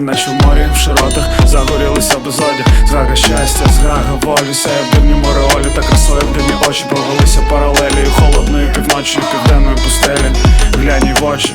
море, наче в морі в широтах загорілися безодя Зрага щастя, зрага волі, сяє в дивні мореолі та красою в дивні очі проголися паралелі. Холодної півночі, південної пустелі, глянь в очі.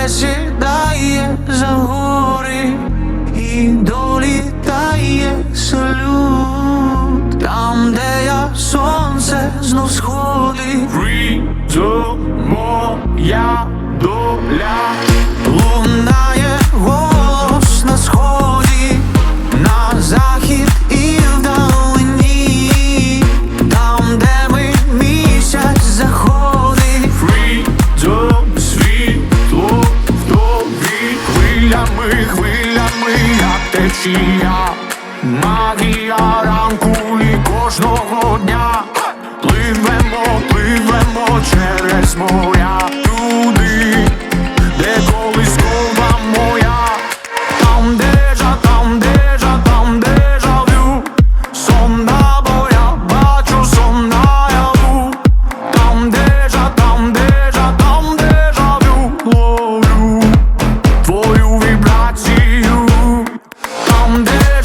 protege. хвилями, хвилями, як течія, магія ранку і кожного дня. Пливемо, пливемо через моря. someday